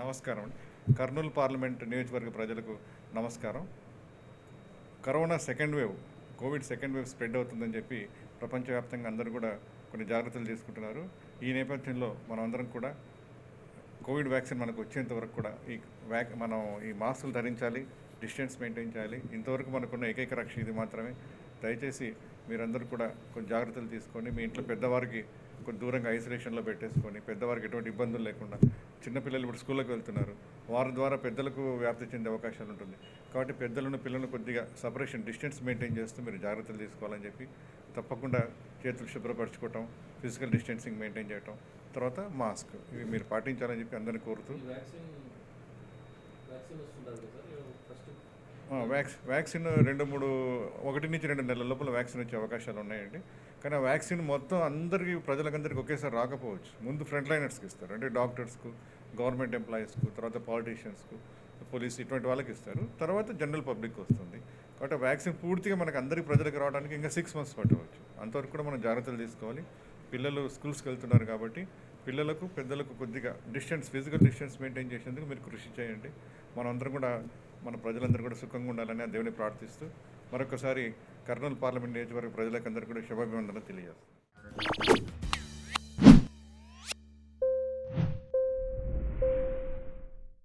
నమస్కారం. కర్నూలు పార్లమెంట్ నియోజకవర్గ ప్రజలకు నమస్కారం. Corona second wave covid second wave spread అవుతుందని చెప్పి ప్రపంచవ్యాప్తంగా అందరూ కూడా కొన్ని జాగ్రత్తలు తీసుకుంటున్నారు. ఈ నేపథ్యంలో మనం అందరం కూడా కోవిడ్ వ్యాక్సిన్ మనకు వచ్చేంత వరకు కూడా ఈ వ్యాక్ మనం ఈ మాస్కులు ధరించాలి డిస్టెన్స్ మెయింటైన్ చేయాలి. ఇంతవరకు మనకున్న ఏకైక రక్ష ఇది మాత్రమే. దయచేసి మీరందరూ కూడా కొన్ని జాగ్రత్తలు తీసుకొని మీ ఇంట్లో పెద్దవారికి కొంచెం దూరంగా ఐసోలేషన్లో పెట్టేసుకొని పెద్దవారికి ఎటువంటి ఇబ్బందులు లేకుండా చిన్నపిల్లలు ఇప్పుడు స్కూళ్ళకి వెళ్తున్నారు. వారి ద్వారా పెద్దలకు వ్యాప్తి చెందే అవకాశాలు ఉంటుంది. కాబట్టి పెద్దలను పిల్లలను కొద్దిగా సపరేషన్ డిస్టెన్స్ మెయింటైన్ చేస్తూ మీరు జాగ్రత్తలు తీసుకోవాలని చెప్పి తప్పకుండా చేతులు శుభ్రపరచుకోవటం ఫిజికల్ డిస్టెన్సింగ్ మెయింటైన్ చేయటం తర్వాత మాస్క్ ఇవి మీరు పాటించాలని చెప్పి అందరిని కోరుతూ వ్యాక్స్ వ్యాక్సిన్ రెండు మూడు ఒకటి నుంచి రెండు నెలల లోపల వ్యాక్సిన్ వచ్చే అవకాశాలు ఉన్నాయండి. కానీ ఆ వ్యాక్సిన్ మొత్తం అందరికీ ప్రజలకందరికీ ఒకేసారి రాకపోవచ్చు. ముందు ఫ్రంట్ లైనర్స్కి ఇస్తారు. అంటే డాక్టర్స్కు గవర్నమెంట్ ఎంప్లాయీస్కు తర్వాత పాలిటీషియన్స్కు పోలీస్ ఇటువంటి వాళ్ళకి ఇస్తారు. తర్వాత జనరల్ పబ్లిక్ వస్తుంది. కాబట్టి వ్యాక్సిన్ పూర్తిగా మనకు అందరికీ ప్రజలకు రావడానికి ఇంకా సిక్స్ మంత్స్ పట్టవచ్చు. అంతవరకు కూడా మనం జాగ్రత్తలు తీసుకోవాలి. పిల్లలు స్కూల్స్కి వెళ్తున్నారు కాబట్టి పిల్లలకు పెద్దలకు కొద్దిగా డిస్టెన్స్ ఫిజికల్ డిస్టెన్స్ మెయింటైన్ చేసేందుకు మీరు కృషి చేయండి. మనందరం కూడా మన ప్రజలందరూ కూడా సుఖంగా ఉండాలని దేవుని ప్రార్థిస్తూ మరొకసారి కర్నూలు పార్లమెంట్ నియోజకవర్గ ప్రజలకు అందరికీ కూడా శుభాభివందనలు తెలియజేస్తాను